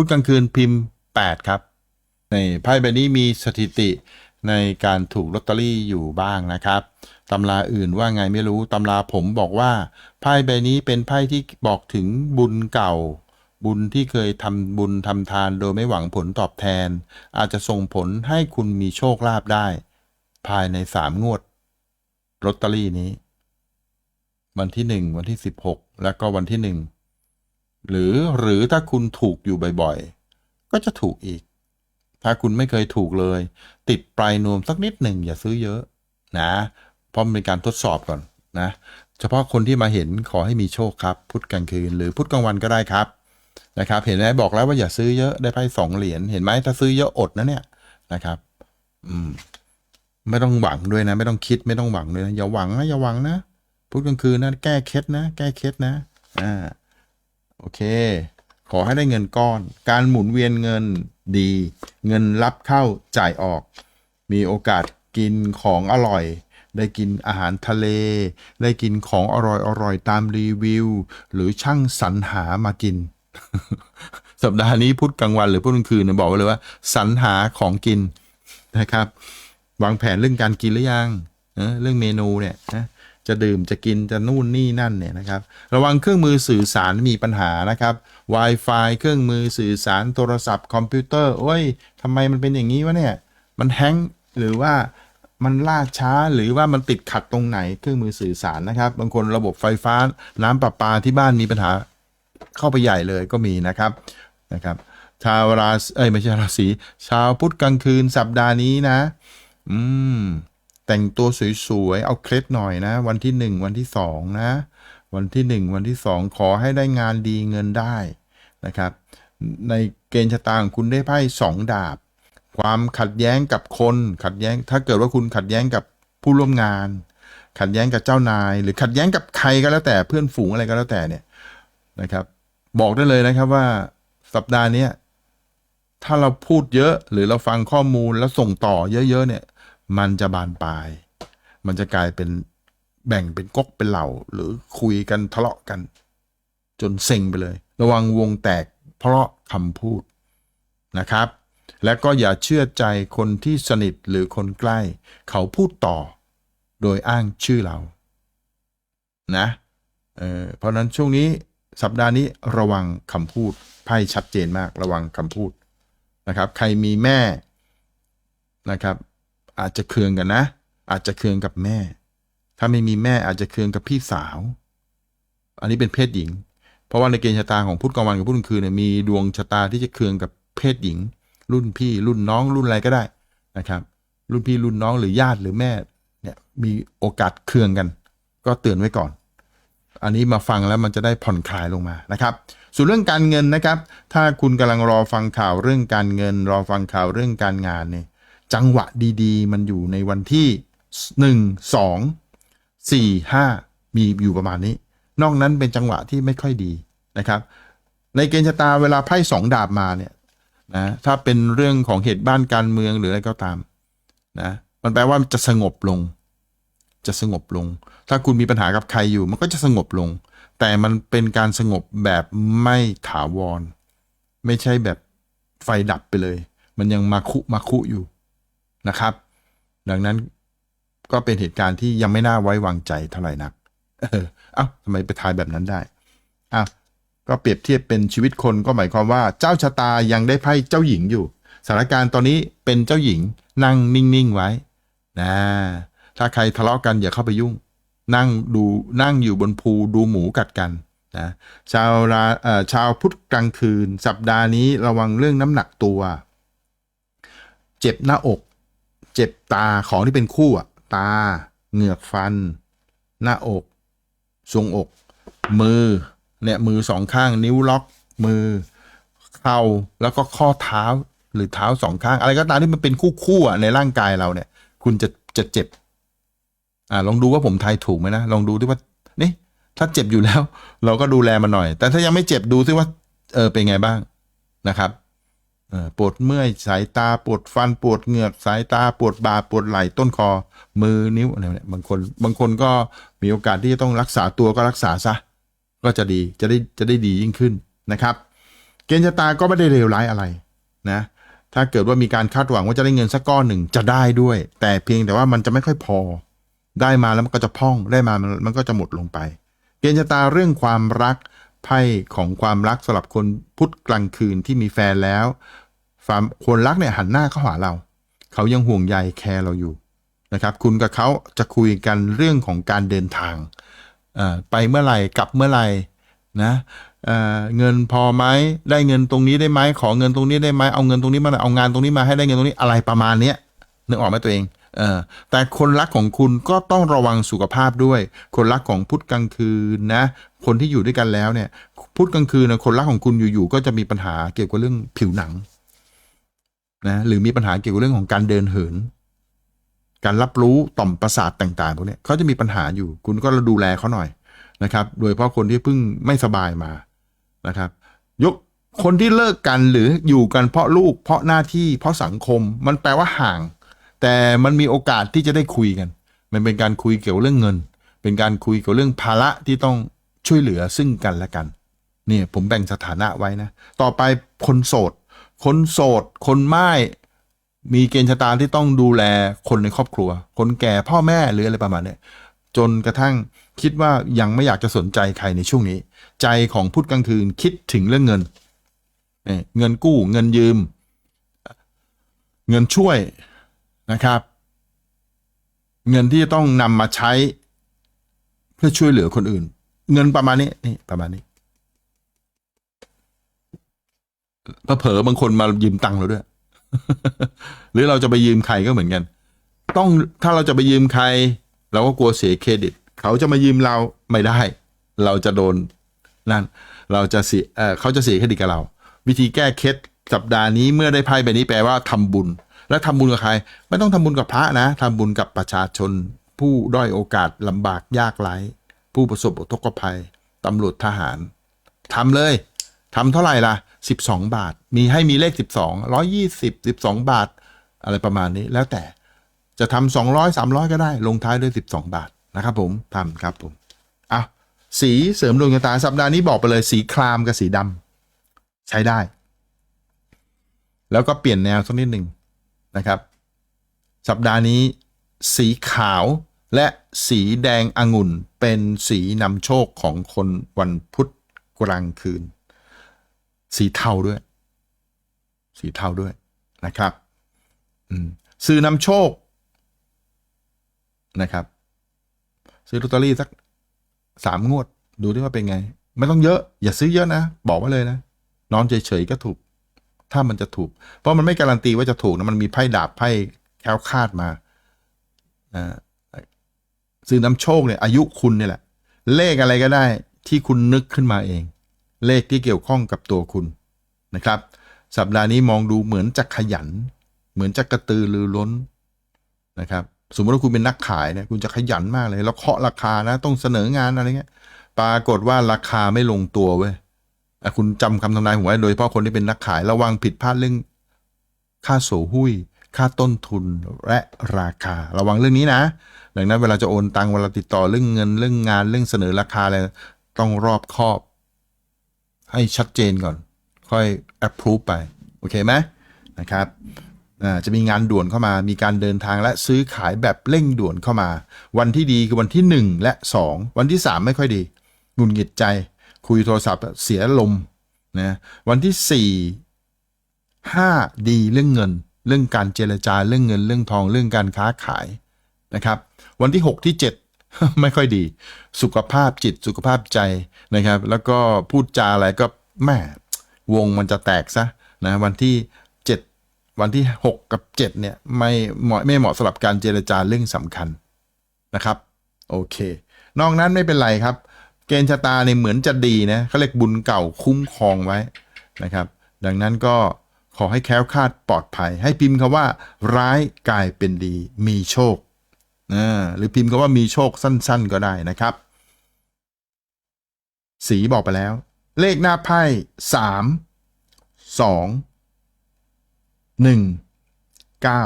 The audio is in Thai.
พุธกลางคืนพิมพ์ 8 ครับ ในไพ่ใบนี้มีสถิติในการถูกลอตเตอรี่อยู่บ้างนะครับตำราอื่นว่าไงไม่รู้ตำราผมบอกว่าไพ่ใบนี้เป็นไพ่ที่บอกถึงบุญเก่า บุญที่เคยทำบุญทำทานโดยไม่หวังผลตอบแทน อาจจะส่งผลให้คุณมีโชคลาภได้ ภายในสามงวดลอตเตอรี่นี้ วันที่หนึ่งวันที่สิบหกแล้วก็วันที่หนึ่ง หรือหรือถ้าคุณถูกอยู่บ่อยๆ ก็จะถูกอีก ถ้าคุณไม่เคยถูกเลย ติดปลายนวมสักนิดหนึ่งอย่าซื้อเยอะนะเพราะมันเป็นการทดสอบก่อนนะเฉพาะคนที่มาเห็นขอให้มีโชคครับ พุธกลางคืนหรือพุธกลางวันก็ได้ครับนะครับ เห็นไหมบอกแล้วว่าอย่าซื้อเยอะได้ไพ่สองเหรียญเห็นไหมถ้าซื้อเยอะอดนะเนี่ยนะครับ อืม ไม่ต้องหวังด้วยนะ ไม่ต้องคิดไม่ต้องหวังด้วยนะอย่าหวังนะอย่าหวังนะพุธกลางคืนนะแก้เคล็ดนะ แก้เคล็ดนะ อ่า โอเค ขอให้ได้เงินก้อน การหมุนเวียนเงินดี เงินรับเข้าจ่ายออก มีโอกาสกินของอร่อย ได้กินอาหารทะเล ได้กินของอร่อยอร่อยตามรีวิว หรือช่างสรรหามากิน สัปดาห์นี้พุธกลางวันหรือพุธกลางคืนเนี่ยบอกไว้เลยว่าสรรหาของกินนะครับ วางแผนเรื่องการกินหรือยังเออเรื่องเมนูเนี่ยนะ จะดื่มจะกินจะนู่นนี่นั่นเนี่ยนะครับ ระวังเครื่องมือสื่อสารมีปัญหานะครับ Wi-Fi เครื่องมือสื่อสารโทรศัพท์คอมพิวเตอร์โอ้ยทำไมมันเป็นอย่างนี้วะเนี่ย มันแฮงหรือว่ามันล่าช้าหรือว่ามันติดขัดตรงไหนเครื่องมือสื่อสารนะครับบางคนระบบไฟฟ้าน้ำประปาที่บ้านมีปัญหาเข้าไปใหญ่เลยก็มีนะครับนะครับ ชาวราศีเอ้ยไม่ใช่ราศีชาวพุธกลางคืนสัปดาห์นี้นะ อืม แต่งตัวสวยๆ เอาเคล็ดหน่อยนะ วันที่หนึ่งวันที่สองนะ วันที่หนึ่งวันที่สองขอให้ได้งานดีเงินได้นะครับ ในเกณฑ์ชะตาของคุณได้ไพ่สองดาบ ความขัดแย้งกับคนขัดแย้ง ถ้าเกิดว่าคุณขัดแย้งกับผู้ร่วมงาน ขัดแย้งกับเจ้านาย หรือขัดแย้งกับใครก็แล้วแต่เพื่อนฝูงอะไรก็แล้วแต่เนี่ยนะครับ บอกได้เลยนะครับว่าสัปดาห์นี้ถ้าเราพูดเยอะหรือเราฟังข้อมูลแล้วส่งต่อเยอะ ๆ เนี่ย มันจะบานปลาย มันจะกลายเป็นแบ่งเป็นก๊กเป็นเหล่า หรือคุยกันทะเลาะกัน จนเซ็งไปเลย ระวังวงแตกเพราะคำพูดนะครับ และก็อย่าเชื่อใจคนที่สนิทหรือคนใกล้ เขาพูดต่อ โดยอ้างชื่อเรา นะเออเพราะนั้นช่วงนี้สัปดาห์นี้ระวังคำพูดไพ่ชัดเจนมากระวังคำพูดนะครับ ใครมีแม่นะครับ อาจจะเคืองกันนะ อาจจะเคืองกับแม่ ถ้าไม่มีแม่อาจจะเคืองกับพี่สาว อันนี้เป็นเพศหญิง เพราะว่าในเกณฑ์ชะตาของพุธกลางวันกับพุธกลางคืนเนี่ยมีดวงชะตาที่จะเคืองกับเพศหญิง รุ่นพี่รุ่นน้องรุ่นอะไรก็ได้นะครับ รุ่นพี่รุ่นน้องหรือญาติหรือแม่เนี่ยมีโอกาสเคืองกัน ก็เตือนไว้ก่อน อันนี้มาฟังแล้วมันจะได้ผ่อนคลายลงมานะครับส่วนเรื่องการเงินนะครับ ถ้าคุณกำลังรอฟังข่าวเรื่องการเงิน รอฟังข่าวเรื่องการงานเนี่ย จังหวะดีๆ มันอยู่ในวันที่หนึ่งสองสี่ห้ามีอยู่ประมาณนี้ นอกนั้นเป็นจังหวะที่ไม่ค่อยดีนะครับ ในเกณฑ์ชะตาเวลาไพ่สองดาบมาเนี่ยนะถ้าเป็นเรื่องของเหตุบ้านการเมืองหรืออะไรก็ตามนะมันแปลว่าจะสงบลง จะสงบลง ถ้าคุณมีปัญหากับใครอยู่ มันก็จะสงบลง แต่มันเป็นการสงบแบบไม่ถาวร ไม่ใช่แบบไฟดับไปเลย มันยังมาคุมาคุอยู่ นะครับ ดังนั้นก็เป็นเหตุการณ์ที่ยังไม่น่าไว้วางใจเท่าไหร่นัก เออเอ้าทำไมไปทายแบบนั้นได้อ้าวก็เปรียบเทียบเป็นชีวิตคนก็หมายความว่าเจ้าชะตายังได้ไพ่เจ้าหญิงอยู่สถานการณ์ตอนนี้เป็นเจ้าหญิงนั่งนิ่งๆไว้นะถ้าใครทะเลาะกันอย่าเข้าไปยุ่ง นั่งดูนั่งอยู่บนภูดูหมูกัดกันนะชาวราชาวพุธกลางคืน สัปดาห์นี้ระวังเรื่องน้ำหนักตัว เจ็บหน้าอก เจ็บตาของที่เป็นคู่อะตา เหงือกฟัน หน้าอกทรวงอก มือเนี่ยมือสองข้างนิ้วล็อก มือ เข่าแล้วก็ข้อเท้าหรือเท้าสองข้าง อะไรก็ตามที่มันเป็นคู่คู่ๆอะในร่างกายเราเนี่ย คุณจะจะเจ็บ อ่าลองดูว่าผมทายถูกไหมนะลองดูที่ว่านี่ถ้าเจ็บอยู่แล้ว เราก็ดูแลมันหน่อย แต่ถ้ายังไม่เจ็บดูซิว่า เออเป็นไงบ้างนะครับ ปวดเมื่อยสายตาปวดฟันปวดเหงือกสายตาปวดบ่าปวดไหล่ต้นคอ มือนิ้วอะไรเนี่ยบางคนบางคนก็มีโอกาสที่จะต้องรักษาตัวก็รักษาซะก็จะดีจะได้จะได้ดียิ่งขึ้นนะครับ เกณฑ์ชะตาก็ไม่ได้เลวร้ายอะไรนะถ้าเกิดว่ามีการคาดหวังว่าจะได้เงินสักก้อนหนึ่งจะได้ด้วย แต่เพียงแต่ว่ามันจะไม่ค่อยพอ ได้มาแล้วมันก็จะพ่องได้มามันมันก็จะหมดลงไป เกณฑ์ชะตาเรื่องความรัก ไพ่ของความรักสำหรับคนพุธกลางคืนที่มีแฟนแล้วความคนรักเนี่ยหันหน้าเข้าหาเรา เขายังห่วงใยแคร์เราอยู่นะครับ คุณกับเขาจะคุยกันเรื่องของการเดินทางไปเมื่อไหร่กลับเมื่อไหร่นะเอ่อเงินพอไหมได้เงินตรงนี้ได้ไหมขอเงินตรงนี้ได้ไหมเอาเงินตรงนี้มาเอางานตรงนี้มาให้ได้เงินตรงนี้อะไรประมาณเนี้ยนึกออกไหมตัวเอง เออแต่คนรักของคุณก็ต้องระวังสุขภาพด้วย คนรักของพุธกลางคืนนะ คนที่อยู่ด้วยกันแล้วเนี่ย พุธกลางคืนนะคนรักของคุณอยู่ๆก็จะมีปัญหาเกี่ยวกับเรื่องผิวหนังนะหรือมีปัญหาเกี่ยวกับเรื่องของการเดินเหิน การรับรู้ต่อมประสาทต่างๆพวกนี้เขาจะมีปัญหาอยู่ คุณก็ดูแลเขาหน่อยนะครับ โดยเฉพาะคนที่เพิ่งไม่สบายมานะครับ ยกคนที่เลิกกันหรืออยู่กันเพราะลูกเพราะหน้าที่เพราะสังคม มันแปลว่าห่าง แต่มันมีโอกาสที่จะได้คุยกัน มันเป็นการคุยเกี่ยวกับเรื่องเงิน เป็นการคุยเกี่ยวกับเรื่องภาระที่ต้องช่วยเหลือซึ่งกันและกันเนี่ยผมแบ่งสถานะไว้นะ ต่อไปคนโสด คนโสด คนไม้มีเกณฑ์ชะตาที่ต้องดูแลคนในครอบครัว คนแก่พ่อแม่หรืออะไรประมาณนี้จนกระทั่งคิดว่ายังไม่อยากจะสนใจใครในช่วงนี้ ใจของพุธกลางคืนคิดถึงเรื่องเงิน เงินกู้เงินยืม เงินช่วย นะครับ เงินที่จะต้องนำมาใช้เพื่อช่วยเหลือคนอื่น เงินประมาณนี้นี่ประมาณนี้เผลอบางคนมายืมตังค์เราด้วย หรือเราจะไปยืมใครก็เหมือนกัน ต้องถ้าเราจะไปยืมใคร เราก็กลัวเสียเครดิต เขาจะมายืมเราไม่ได้ เราจะโดนนั่นเราจะเสียเออเขาจะเสียเครดิตกับเรา วิธีแก้เคล็ดสัปดาห์นี้เมื่อได้ไพ่ใบนี้แปลว่าทำบุญ และทำบุญกับใคร ไม่ต้องทำบุญกับพระนะทำบุญกับประชาชน ผู้ด้อยโอกาสลำบากยากไร้ ผู้ประสบอุทกภัยตำรวจทหารทำเลยทำเท่าไหร่ล่ะ 12 บาท มีให้มีเลข 12 120 12 บาท อะไรประมาณนี้แล้วแต่จะทำสองร้อยสามร้อยก็ได้ ลงท้ายด้วยสิบสองบาทนะครับผมทำครับผมอะสีเสริมดวงชะตาสัปดาห์นี้บอกไปเลยสีครามกับสีดำใช้ได้ แล้วก็เปลี่ยนแนวสักนิดหนึ่ง นะครับ สัปดาห์นี้สีขาวและสีแดงองุ่นเป็นสีนำโชคของคนวันพุธกลางคืน สีเทาด้วย สีเทาด้วยนะครับอืมซื้อนำโชคนะครับ ซื้อลอตเตอรี่สักสามงวด ดูที่ว่าเป็นไง ไม่ต้องเยอะ อย่าซื้อเยอะนะ บอกไว้เลยนะ นอนเฉยๆก็ถูก ถ้ามันจะถูก เพราะมันไม่การันตีว่าจะถูกนะมันมีไพ่ดาบไพ่แคล้วคาดมาซื้อนำโชคเนี่ยอายุคุณเนี่ยแหละ เลขอะไรก็ได้ที่คุณนึกขึ้นมาเอง เลขที่เกี่ยวข้องกับตัวคุณนะครับ สัปดาห์นี้มองดูเหมือนจะขยัน เหมือนจะกระตือรือร้นนะครับ สมมติว่าคุณเป็นนักขายเนี่ยคุณจะขยันมากเลย แล้วเคาะราคานะ ต้องเสนองานอะไรเงี้ย ปรากฏว่าราคาไม่ลงตัวเว้ย คุณจำคำทำนายผมไว้โดยเฉพาะคนที่เป็นนักขายระวังผิดพลาดเรื่องค่าโสหุ้ยค่าต้นทุนและราคา ระวังเรื่องนี้นะ ดังนั้นเวลาจะโอนตังเวลาติดต่อเรื่องเงินเรื่องงานเรื่องเสนอราคาอะไรต้องรอบคอบ ให้ชัดเจนก่อน ค่อย approve ไป โอเคไหมนะครับจะมีงานด่วนเข้ามา มีการเดินทางและซื้อขายแบบเร่งด่วนเข้ามา วันที่ดีคือวันที่ 1 และ 2 วันที่ 3 ไม่ค่อยดีหงุดหงิดใจ คุยโทรศัพท์เสียลมนะวันที่4 5ดีเรื่องเงิน เรื่องการเจรจาเรื่องเงิน เรื่องทองเรื่องการค้าขายนะครับวันที่ 6 ที่ 7 ไม่ค่อยดี สุขภาพจิตสุขภาพใจนะครับ แล้วก็พูดจาอะไรก็แม่วงมันจะแตกซะนะวันที่ 7 วันที่ 6 กับ 7เนี่ยไม่เหมาะไม่เหมาะสำหรับการเจรจาเรื่องสำคัญนะครับโอเค นอกนั้นไม่เป็นไรครับ เกณฑ์ชะตาเนี่ยเหมือนจะดีนะเขาเรียกบุญเก่าคุ้มครองไว้นะครับ ดังนั้นก็ขอให้แคล้วคลาดปลอดภัย ให้พิมพ์คำว่า ร้ายกลายเป็นดี มีโชคหรือพิมพ์คำว่ามีโชคสั้น ๆ ก็ได้นะครับ สีบอกไปแล้ว เลขหน้าไพ่สามสองหนึ่งเก้า